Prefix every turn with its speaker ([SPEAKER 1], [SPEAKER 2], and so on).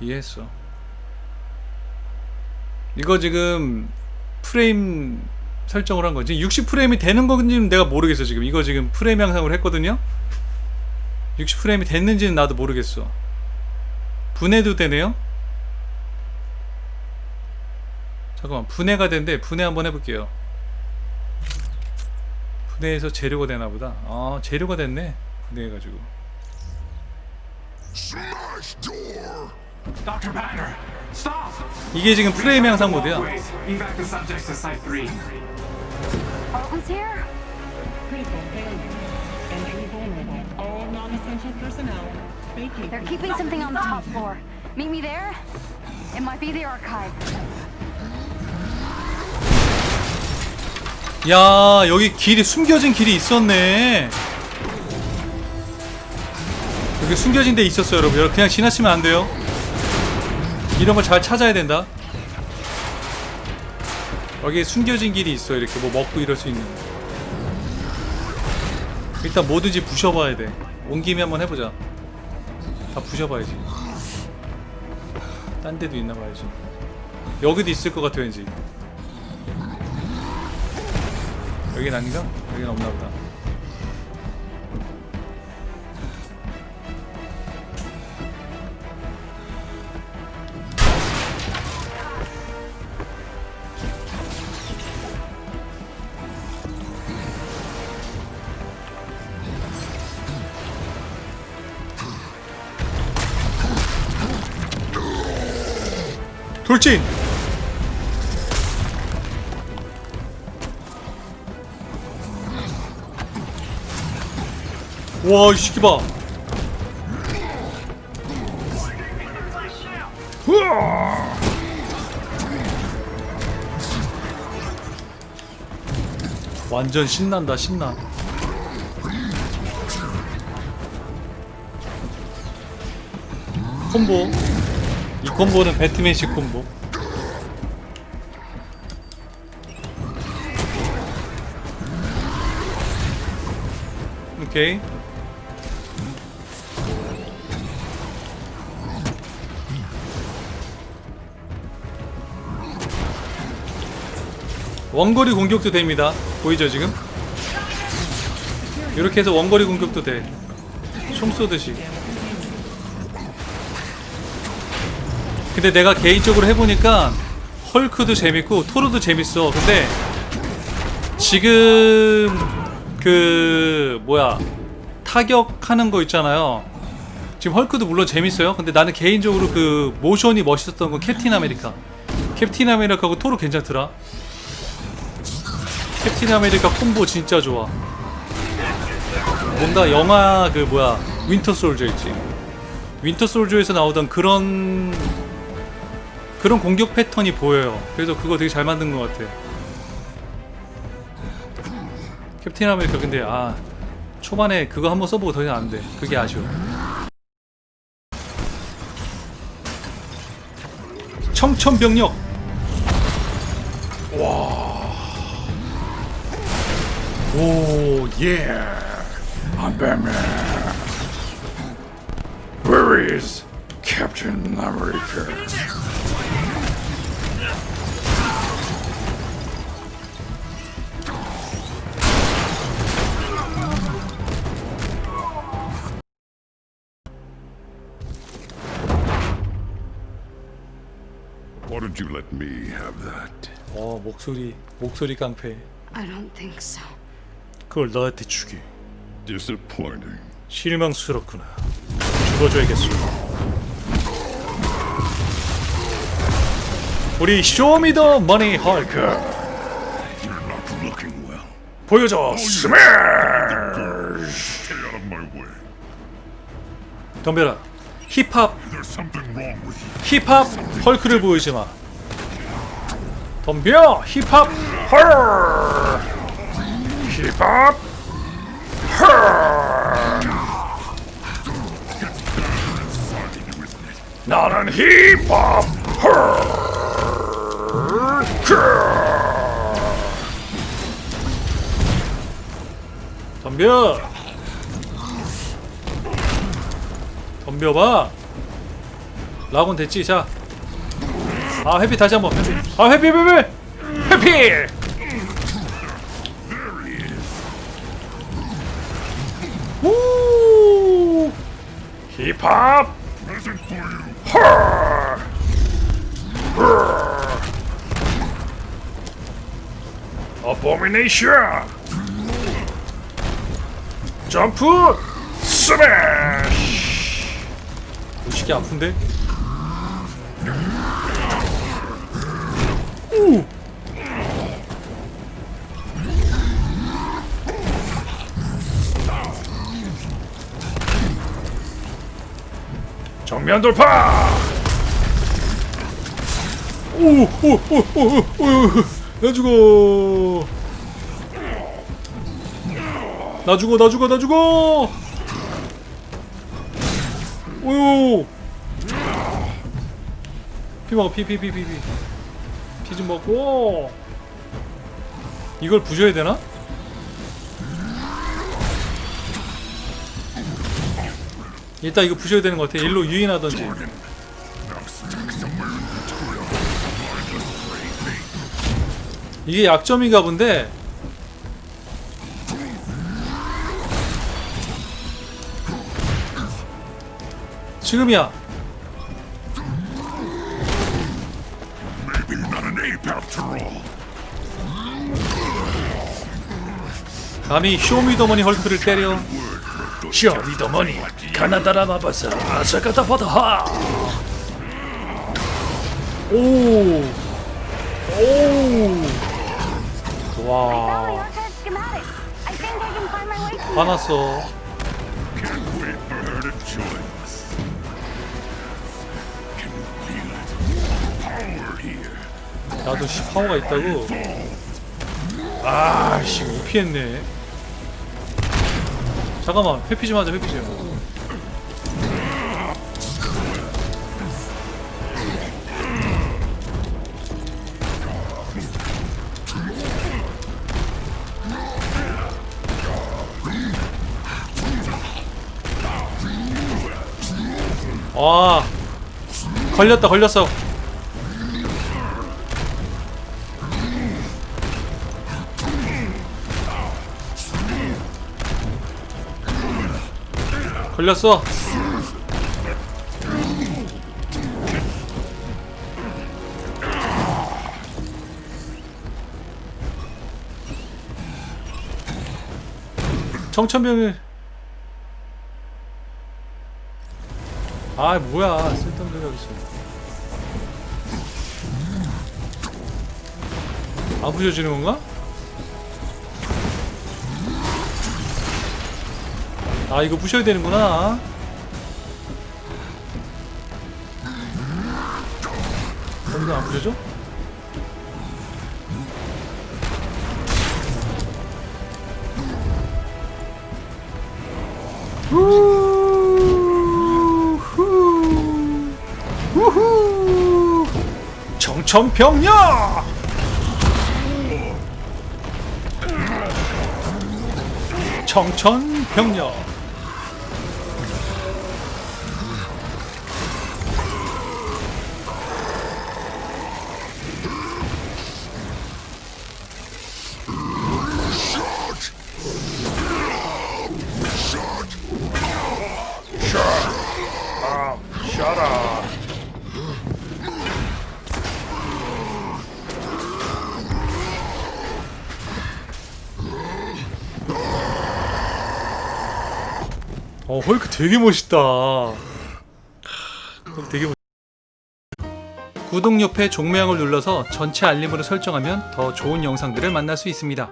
[SPEAKER 1] 이해했어. 이거 지금 프레임 설정을 한 거지. 60프레임이 되는 건지는 내가 모르겠어 지금. 이거 지금 프레임 양상으로 했거든요. 60프레임이 됐는지는 나도 모르겠어. 분해도 되네요. 잠깐만 분해가 된대. 분해 한번 해볼게요. 분해해서 재료가 되나 보다. 아 재료가 됐네. 분해해가지고.
[SPEAKER 2] Dr. Banner, stop!
[SPEAKER 1] 이게 지금 프레임 양상 모드야.
[SPEAKER 2] Wait, evac the subjects to Site 3.
[SPEAKER 3] Alton's here?
[SPEAKER 4] Critical failure. Entry vulnerable. All non-essential personnel. Vacate.
[SPEAKER 3] They're keeping something on the top floor. Meet me there? It might be the archive.
[SPEAKER 1] 야 여기 길이 숨겨진 길이 있었네 여기 숨겨진 데 있었어요 여러분 여러분 그냥 지나치면 안 돼요 이런 걸 잘 찾아야 된다? 여기 숨겨진 길이 있어 이렇게. 뭐 먹고 이럴 수 있는. 일단 뭐든지 부셔봐야 돼 온 김에 한번 해보자. 다 부셔봐야지. 딴 데도 있나 봐야지. 여기도 있을 것 같아 왠지. 여긴 아닌가? 여긴 없나 보다. 돌진! 와, 이 새끼 봐. 완전 신난다, 신나. 콤보. 이 콤보는 배트맨식 콤보. 오케이. 원거리 공격도 됩니다. 보이죠 지금? 이렇게 해서 원거리 공격도 돼. 총 쏘듯이. 근데 내가 개인적으로 해보니까 헐크도 재밌고 토르도 재밌어. 근데 지금 그 뭐야 타격하는 거 있잖아요. 지금 헐크도 물론 재밌어요. 근데 나는 개인적으로 그 모션이 멋있었던 건 캡틴 아메리카. 캡틴 아메리카하고 토르 괜찮더라. 캡틴 아메리카 콤보 진짜 좋아. 뭔가 영화 그 뭐야 윈터 솔저 있지. 윈터 솔저에서 나오던 그런 그런 공격 패턴이 보여요. 그래서 그거 되게 잘 만든 것 같아. 캡틴 아메리카 근데 아 초반에 그거 한번 써보고 더 이상 안 돼. 그게 아쉬워. 청천벽력.
[SPEAKER 5] Oh, yeah. I'm Batman. Where is Captain America?
[SPEAKER 6] Why don't you let me have that?
[SPEAKER 1] 어 목소리 목소리 깡패.
[SPEAKER 3] I don't think so.
[SPEAKER 1] 그걸 너한테 주기.
[SPEAKER 6] Disappointing.
[SPEAKER 1] 실망스럽구나. 죽어줘야겠어. 우리 쇼미더 머니 헐크
[SPEAKER 6] You're not looking well.
[SPEAKER 1] 보여줘.
[SPEAKER 6] Stay out of my way.
[SPEAKER 1] 덤벼라. 힙합
[SPEAKER 6] There's something wrong with you.
[SPEAKER 1] 힙합 헐크를 보이지 마. 덤벼 힙합 헐. 힙합 헐. 나는 힙합 헐. 덤벼. 덤벼봐. 라곤 됐지 자. 아 회피 다시 한번 회피. 아 회피 회피 회피. 우! 힙합! 어보미네이션 점프! 스매시! 무식이 아픈데? 정면 돌파! 오 오 오 오 오 오 나 죽어. 나 죽어 나 죽어 나 죽어. 오요 피 먹어 피 피 피 피 피. 피 좀 먹고. 이걸 부셔야 되나? 일단 이거 부셔야 되는 것 같아 일로 유인하던지. 이게 약점인가 본데. 지금이야. 감히 쇼미더머니 헐크를 때려 쇼 미더머니 가나다라 마바사 아사카타 파다 오오
[SPEAKER 3] Found the
[SPEAKER 1] 와
[SPEAKER 3] archive schematic. I think I can find my way to
[SPEAKER 1] 화났어. 나도 씨 파워가 있다고 아씨 못 피했네 잠깐만 회피 좀 하자 회피 좀아 걸렸다 걸렸어 걸렸어. 청천벽을 아 뭐야. 쓸데없는 소리 하고 있어 안 부셔지는 건가? 아 이거 부셔야 되는구나. 근데 안 부셔져? 정천병력 청천병력 어 헐크 되게 멋있다. 헐크 되게 멋... 구독 옆에 종모양을 눌러서 전체 알림으로 설정하면 더 좋은 영상들을 만날 수 있습니다